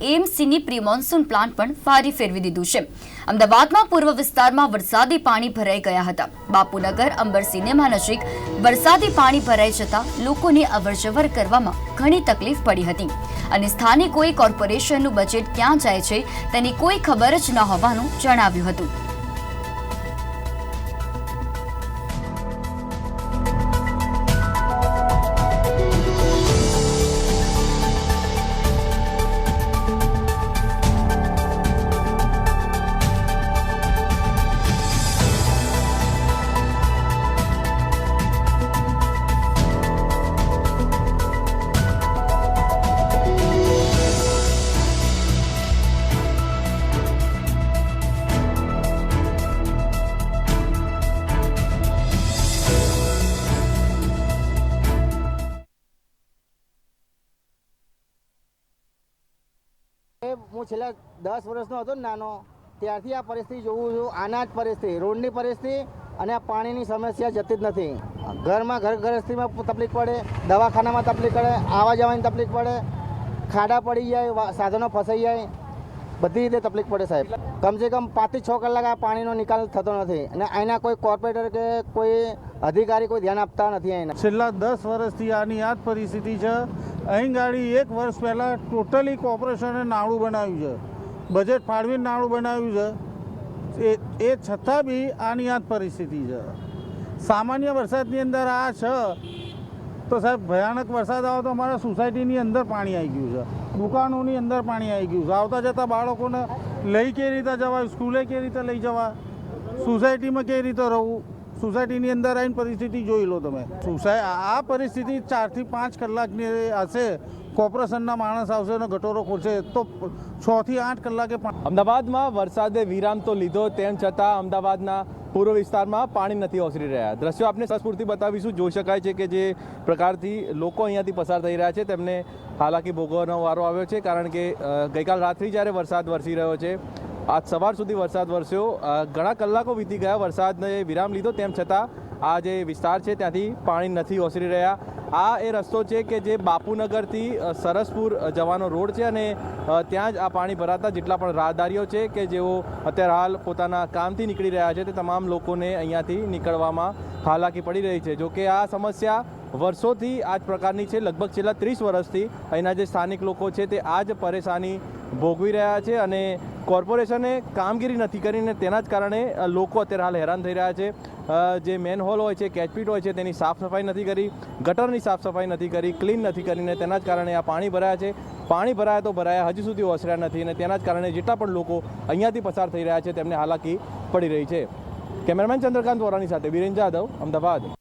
એએમસીની pre monsoon plan પણ ફારી ફેરવી દીધું છે. અમદાવાદમાં પૂર્વ વિસ્તારમાં વરસાદી પાણી ભરાઈ ગયા હતા. બાપુનગર, અંબર સિનેમા નજીક વરસાદી પાણી ભરાઈ જતા લોકોને અવરજવર કરવામાં ઘણી તકલીફ પડી હતી. અને સ્થાનિકોએ કોર્પોરેશનનું બજેટ ક્યાં જાય છે તેની કોઈ ખબર જ ન હોવાનું જણાવ્યું હતું. એ હું છેલ્લા દસ વર્ષનો હતો ને નાનો, ત્યારથી આ પરિસ્થિતિ જોઉં છું. આના જ પરિસ્થિતિ, રોડની પરિસ્થિતિ અને આ પાણીની સમસ્યા જતી જ નથી. ઘરમાં ઘર ઘરસ્થિતિમાં તકલીફ પડે, દવાખાનામાં તકલીફ પડે, આવવા જવાની તકલીફ પડે, ખાડા પડી જાય સાધનો ફસાઈ જાય, બધી રીતે તકલીફ પડે સાહેબ. કમસે કમ પાંચથી છ કલાક આ પાણીનો નિકાલ થતો નથી અને અહીંના કોઈ કોર્પોરેટર કે કોઈ અધિકારી કોઈ ધ્યાન આપતા નથી અહીંના છેલ્લા દસ વર્ષથી આની આ જ પરિસ્થિતિ છે. અહીં ગાડી એક વર્ષ પહેલાં ટોટલી કોર્પોરેશને નાણું બનાવ્યું છે. બજેટ ફાળવીને નાણું બનાવ્યું છે. એ એ છતાં બી આની પરિસ્થિતિ છે. સામાન્ય વરસાદની અંદર આ છે, તો સાહેબ ભયાનક વરસાદ આવે તો અમારા સોસાયટીની અંદર પાણી આવી ગયું છે. દુકાનોની અંદર પાણી આવી ગયું છે. આવતા જતા બાળકોને લઈ કેવી રીતે જવાય? સ્કૂલે કેવી રીતે લઈ જવા સોસાયટીમાં કેવી રીતે રહવું સોસાયટીની અંદર આવીને પરિસ્થિતિ જોઈ લો તમે. સોસાય આ પરિસ્થિતિ ચારથી પાંચ કલાકની હશે. કોર્પોરેશનના માણસ આવશે અને ગટોરો ખોલશે. તો છથી આઠ કલાકે અમદાવાદમાં વરસાદે વિરામ તો લીધો તેમ છતાં અમદાવાદના પૂર્વ વિસ્તારમાં પાણી નથી ઓસરી રહ્યા. દ્રશ્યો આપને સંસ્ફૂર્તિ બતાવીશું. જોઈ શકાય છે કે જે પ્રકારથી લોકો અહીંયાથી પસાર થઈ રહ્યા છે. તેમને હાલાકી ભોગવવાનો વારો આવ્યો છે કારણ કે ગઈકાલ રાત્રિ જ્યારે વરસાદ વરસી રહ્યો છે આજ સવાર સુધી વરસાદ વરસ્યો. ઘણા કલાકો વીતી ગયા વરસાદને વિરામ લીધો, તેમ છતાં આ જે વિસ્તાર છે ત્યાંથી પાણી નથી ઓસરી રહ્યા. આ એ રસ્તો છે કે જે બાપુનગરથી સરસપુર જવાનો રોડ છે અને ત્યાં જ આ પાણી ભરાતા જેટલા પણ રાહદારીઓ છે કે જેઓ અત્યારે હાલ પોતાના કામથી નીકળી રહ્યા છે, તે તમામ લોકોને અહીંયાથી નીકળવામાં હાલાકી પડી રહી છે. જોકે આ સમસ્યા વર્ષોથી આ જ પ્રકારની છે. લગભગ છેલ્લા ત્રીસ વર્ષથી અહીંના જે સ્થાનિક લોકો છે તે આ જ પરેશાની ભોગવી રહ્યા છે અને કોર્પોરેશને કામગીરી નથી કરીને તેના જ કારણે લોકો અત્યારે હાલ હેરાન થઈ રહ્યા છે. જે મેન હોલ હોય છે, કેચપીટ હોય છે, તેની સાફ સફાઈ નથી કરી, ગટરની સાફ સફાઈ નથી કરી, ક્લીન નથી કરીને તેના જ કારણે આ પાણી ભરાયા છે. પાણી ભરાયા તો ભરાયા, હજી સુધી ઓસર્યા નથી અને તેના જ કારણે જેટલા પણ લોકો અહીંયાથી પસાર થઈ રહ્યા છે, તેમને હાલાકી પડી રહી છે. કેમેરામેન ચંદ્રકાંત વોરાની સાથે વિરેન જાદવ, અમદાવાદ.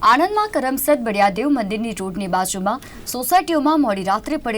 આણંદમાં કરમસદ બળિયાદેવ મંદિરની રોડની બાજુમાં સોસાયટીઓમાં મોડી રાત્રે પડે